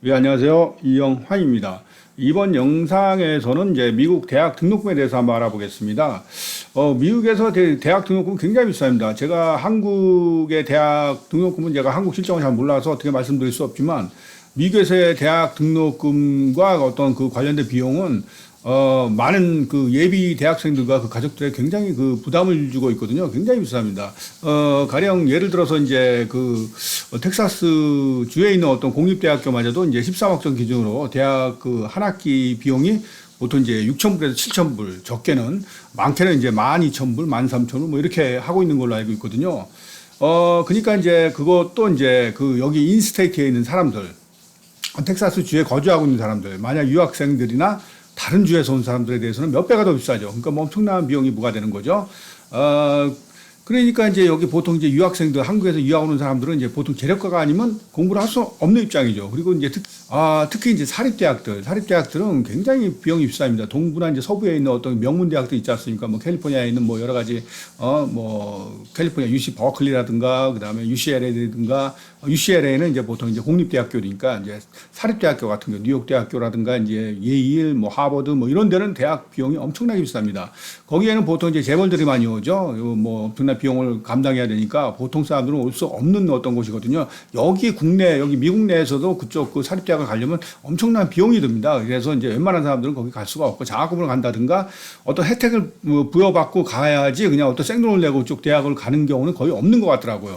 네, 안녕하세요. 이영환입니다. 이번 영상에서는 이제 미국 대학 등록금에 대해서 한번 알아보겠습니다. 어, 미국에서 대, 학 등록금 굉장히 비쌉니다. 제가 한국의 대학 등록금은 제가 한국 실정을 잘 몰라서 어떻게 말씀드릴 수 없지만 미국에서의 대학 등록금과 어떤 그 관련된 비용은 어, 많은 그 예비 대학생들과 그 가족들의 굉장히 그 부담을 주고 있거든요. 굉장히 비쌉니다. 어, 가령 예를 들어서 이제 그 어, 텍사스 주에 있는 어떤 공립대학교마저도 이제 13억 전 기준으로 대학 그 한 학기 비용이 보통 이제 6,000불에서 7,000불, 적게는 많게는 이제 12,000불, 13,000불 뭐 이렇게 하고 있는 걸로 알고 있거든요. 어, 그러니까 이제 그것도 이제 그 여기 인스테이트에 있는 사람들, 텍사스 주에 거주하고 있는 사람들, 만약 유학생들이나 다른 주에서 온 사람들에 대해서는 몇 배가 더 비싸죠. 그러니까 뭐 엄청난 비용이 부과되는 거죠. 어, 그러니까 이제 여기 보통 이제 유학생들 한국에서 유학 오는 사람들은 이제 보통 재력가가 아니면 공부를 할 수 없는 입장이죠. 그리고 이제 특, 아, 특히 이제 사립대학들, 사립대학들은 굉장히 비용이 비쌉니다. 동부나 이제 서부에 있는 어떤 명문 대학들 있지 않습니까? 뭐 캘리포니아에 있는 뭐 여러 가지 어 뭐 캘리포니아 UC 버클리라든가 그다음에 UCLA라든가 UCLA는 이제 보통 이제 공립대학교니까 이제 사립대학교 같은 경우 뉴욕 대학교라든가 이제 예일 뭐 하버드 뭐 이런 데는 대학 비용이 엄청나게 비쌉니다. 거기에는 보통 이제 재벌들이 많이 오죠. 뭐엄 비용을 감당해야 되니까 보통 사람들은 올 수 없는 어떤 곳이거든요. 여기 국내 여기 미국 내에서도 그쪽 그 사립대학을 가려면 엄청난 비용이 듭니다. 그래서 이제 웬만한 사람들은 거기 갈 수가 없고 장학금을 간다든가 어떤 혜택을 뭐 부여받고 가야지 그냥 어떤 생돈을 내고 쪽 대학을 가는 경우는 거의 없는 것 같더라고요.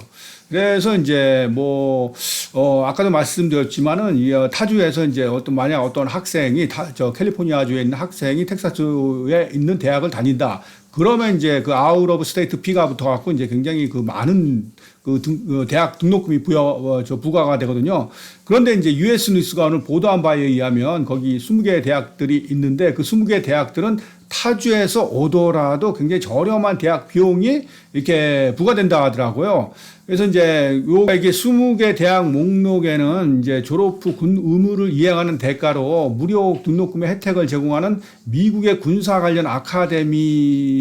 그래서 이제 뭐, 어, 아까도 말씀드렸지만은 이 어, 타주에서 이제 어떤 만약 어떤 학생이 타, 저 캘리포니아주에 있는 학생이 텍사스에 있는 대학을 다닌다. 그러면 이제 그 아웃 오브 스테이트 피가 붙어 갖고 이제 굉장히 그 많은 그 등, 그 대학 등록금이 부여, 어, 저 부과가 되거든요. 그런데 이제 US 뉴스가 오늘 보도한 바에 의하면 거기 20개 대학들이 있는데 그 20개 대학들은 타주에서 오더라도 굉장히 저렴한 대학 비용이 이렇게 부과된다 하더라고요. 그래서 이제 요 이게 20개 대학 목록에는 이제 졸업 후 군 의무를 이행하는 대가로 무료 등록금의 혜택을 제공하는 미국의 군사 관련 아카데미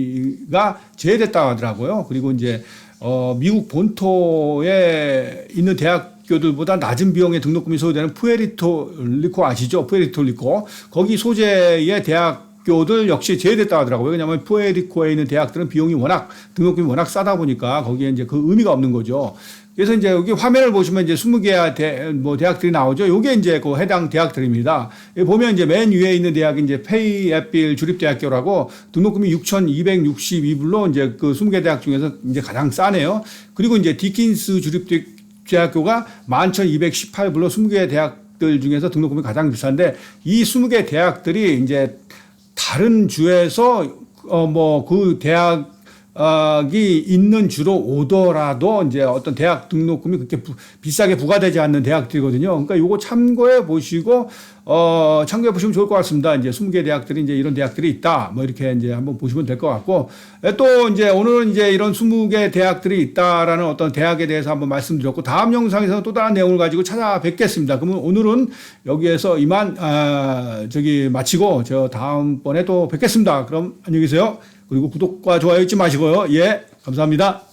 가 제외됐다 하더라고요. 그리고 이제 어 미국 본토에 있는 대학 교들보다 낮은 비용의 등록금이 소요되는 푸에리토 리코 아시죠? 푸에리토 리코 거기 소재의 대학 교들 역시 제외됐다 하더라고요. 왜냐하면 푸에리코에 있는 대학들은 비용이 워낙 등록금이 워낙 싸다 보니까 거기에 이제 그 의미가 없는 거죠. 그래서 이제 여기 화면을 보시면 이제 20개 대, 뭐 대학들이 나오죠. 요게 이제 그 해당 대학들입니다. 보면 이제 맨 위에 있는 대학이 이제 페이앳빌 주립대학교라고 등록금이 6,262불로 이제 그 20개 대학 중에서 이제 가장 싸네요. 그리고 이제 디킨스 주립대학교가 11,218불로 20개 대학 들 중에서 등록금이 가장 비싼데 이 20개 대학들이 이제 다른 주에서 어 뭐 그 대학이 있는 주로 오더라도 이제 어떤 대학 등록금이 그렇게 부, 비싸게 부과되지 않는 대학들이거든요. 그러니까 요거 참고해 보시고 어 참고해 보시면 좋을 것 같습니다. 이제 20개 대학들이 이제 이런 대학들이 있다. 뭐 이렇게 이제 한번 보시면 될 것 같고 또 이제 오늘은 이제 이런 20개 대학들이 있다라는 어떤 대학에 대해서 한번 말씀드렸고 다음 영상에서는 또 다른 내용을 가지고 찾아뵙겠습니다. 그러면 오늘은 여기에서 이만 아 저기 마치고 저 다음번에 또 뵙겠습니다. 그럼 안녕히 계세요. 그리고 구독과 좋아요 잊지 마시고요. 예, 감사합니다.